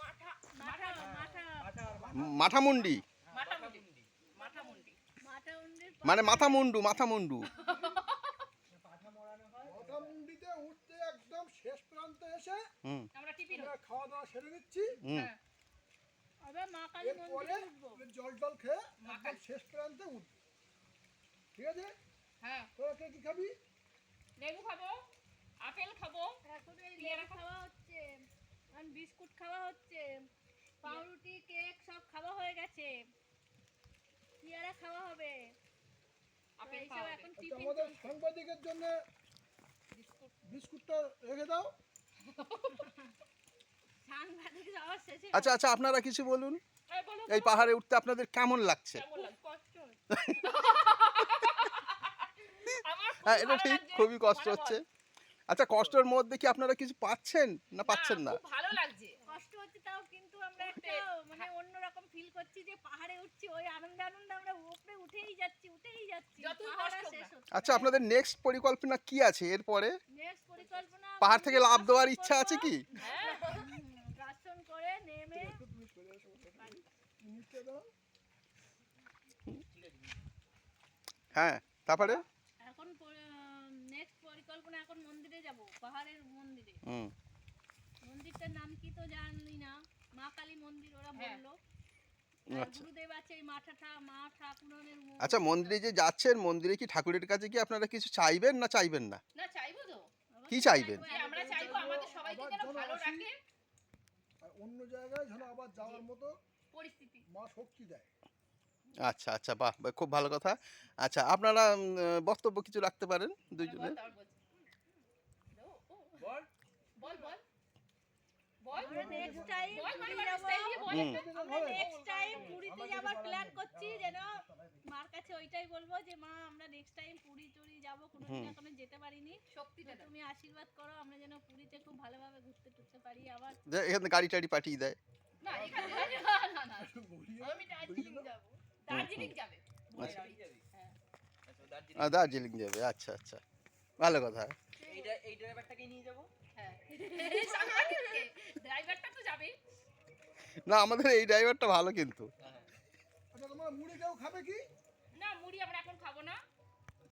মাথা মাথা মাথা মাথামুন্ডি মাথা মুন্ডি মাথা মুন্ডি মাথা উন্ডির মানে মাথা মুন্ডু মাথা মুন্ডু উঠতে একদম শেষ প্রান্তে এসে আমরা খাওয়া দাওয়া সেরে নিচ্ছি। জল টল খেয়ে একদম শেষ প্রান্তে উঠবো। ঠিক আছে? হ্যাঁ। তোরা কি খাবি? লেবু খাব। আপেল খাব। এখন এই লেবু খাওয়া হচ্ছে আর বিস্কুট খাওয়া হচ্ছে পাউরুটি কেক সব খাওয়া হয়ে গেছে। পেয়ারা খাওয়া হবে? আপেল খাওয়া এখন আচ্ছা টিফিন আমাদের সাংবাদিকের জন্য বিস্কুট। বিস্কুটটা রেখে দাও। সাংবাদিক যাওয়ার শেষে আচ্ছা আচ্ছা আপনারা কিছু বলুন? এই পাহাড়ে উঠতে আপনাদের কেমন লাগছে? হ্যাঁ এটা ঠিক খুবই কষ্ট হচ্ছে। আচ্ছা কষ্টের মধ্যে কি আপনারা কিছু পাচ্ছেন না পাচ্ছেন না? ভালো লাগছে। কষ্ট হচ্ছে তাও কিন্তু আমরা একটা মানে অন্যরকম ফিল করছি যে পাহাড়ে উঠছি ওই আনন্দ আনন্দ আমরা উপরে উঠেই যাচ্ছি উঠেই যাচ্ছি। আচ্ছা আপনাদের নেক্সট পরিকল্পনা কি আছে এরপরে? নেক্সট পরিকল্পনা পাহাড় থেকে লাভ দেওয়ার ইচ্ছা আছে কি? হ্যাঁ। দর্শন করে নেমে হ্যাঁ তারপরে এখন নেক্সট পরিকল্পনা এখন মন্দিরে যাব পাহাড়ের মন্দিরে। হুম। মন্দিরটার নাম কি তো জানলি না? মা কালী মন্দির ওরা হ্যাঁ। বলল। আচ্ছা। মন্দির। আচ্ছা মন্দিরে যে যাচ্ছেন মন্দিরে কি ঠাকুরের কাছে কি আপনারা কিছু চাইবেন না চাইবেন না? না চাইব তো। আবার কি চাইবেন? আমরা চাইব আমাদের সবাইকে যেন যেন ভালো রাখে। অন্য জায়গায় যেন আবার যাওয়ার মতো পরিস্থিতি। মা শক্তি দেয়। আচ্ছা আচ্ছা বাহ বাহ, খুব ভালো কথা। আচ্ছা আপনারা বক্তব্য কিছু রাখতে পারেন দুইজনে আমরা নেক্সট টাইম বল পুরী যাব style দিয়ে বল হুম। একটা। আমরা নেক্সট টাইম পুরীতে যাবার প্ল্যান করছি যেন মার কাছে ওইটাই বলব যে মা আমরা নেক্সট টাইম পুরী টুরি যাব কোনোদিন হুম। এখনও যেতে পারিনি। শক্তিটা তুমি আশীর্বাদ করো আমরা যেন পুরীতে খুব ভালোভাবে ঘুরতে টুরতে পারি আবার। এখানে গাড়ি টাড়ি পাঠিয়ে দেয়। না এখানে না না না আমি দার্জিলিং যাব। দার্জিলিং যাবে। আচ্ছা। হ্যাঁ। দার্জিলিং। যাবে আচ্ছা আচ্ছা। ভালো কথা। এইটা এই ড্রাইভারটাকে নিয়ে যাব? হ্যাঁ সাংঘাতিককে। ড্রাইভারটা তো যাবে না আমাদের এই ড্রাইভারটা ভালো কিন্তু। আচ্ছা তোমরা মুড়ি কেউ খাবে কি? না মুড়ি আমরা এখন খাব না।